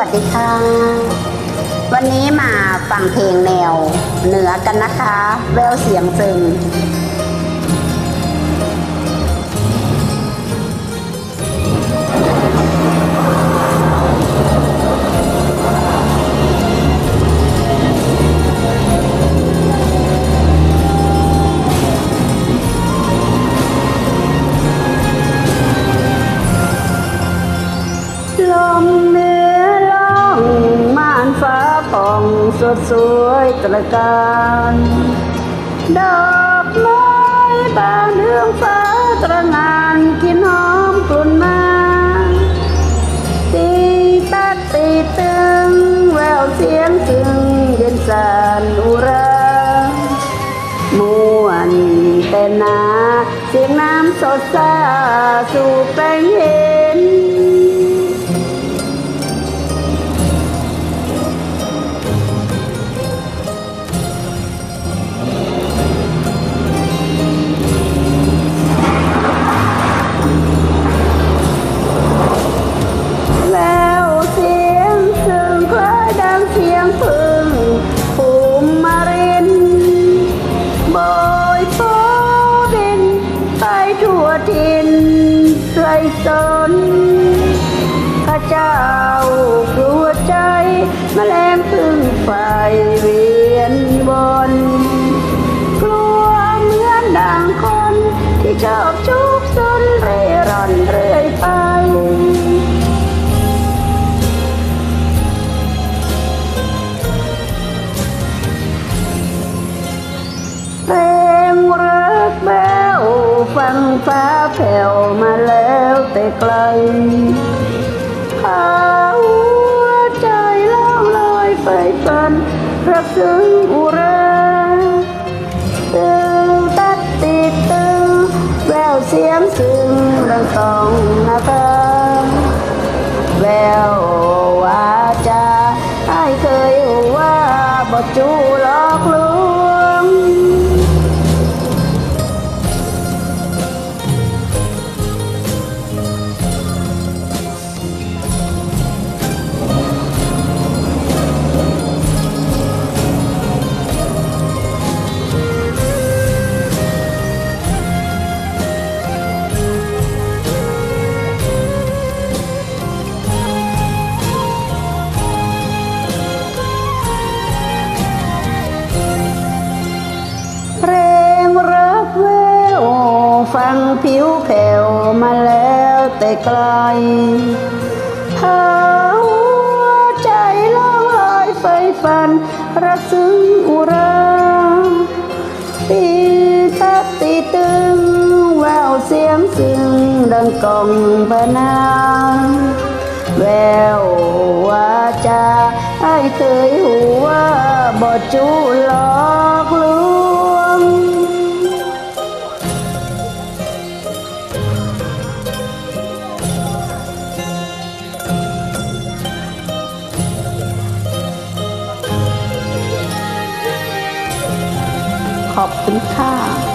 วัสดีค่ะ วันนี้มาฟังเพลงแนวเหนือกันนะคะ แววเสียงซึง สดสวยตระการดอกไม้บานเรื่องฟ้าตระงานกินหอมกลุ่นมาตีตัดตีตึงแววเสียงถึงเย็นสานอุรามวนแต่นาเสียงน้ำสดซาสู่แปลงเห็น ไรสนข้าเจ้ากลัวใจแมลงพึ่งไฟเวียนบนกลัวเหมือนดังคนที่ชอบชุกซนเร่ ไปฝันรักซึ้งอุราตึงตัดติดตึงแววเสียงซึ้งดังสองนาคาแววว่าจะให้เคยว่าบอจู ไกลหาหัวใจล่องลอยไฟฟันรักซึ้งอุราตีตัดตีตึงแววเสียงซึ้งดังกองพนาแววว่าจะให้เคยหัวบอจูหลอกลวง อบคุณค่ะ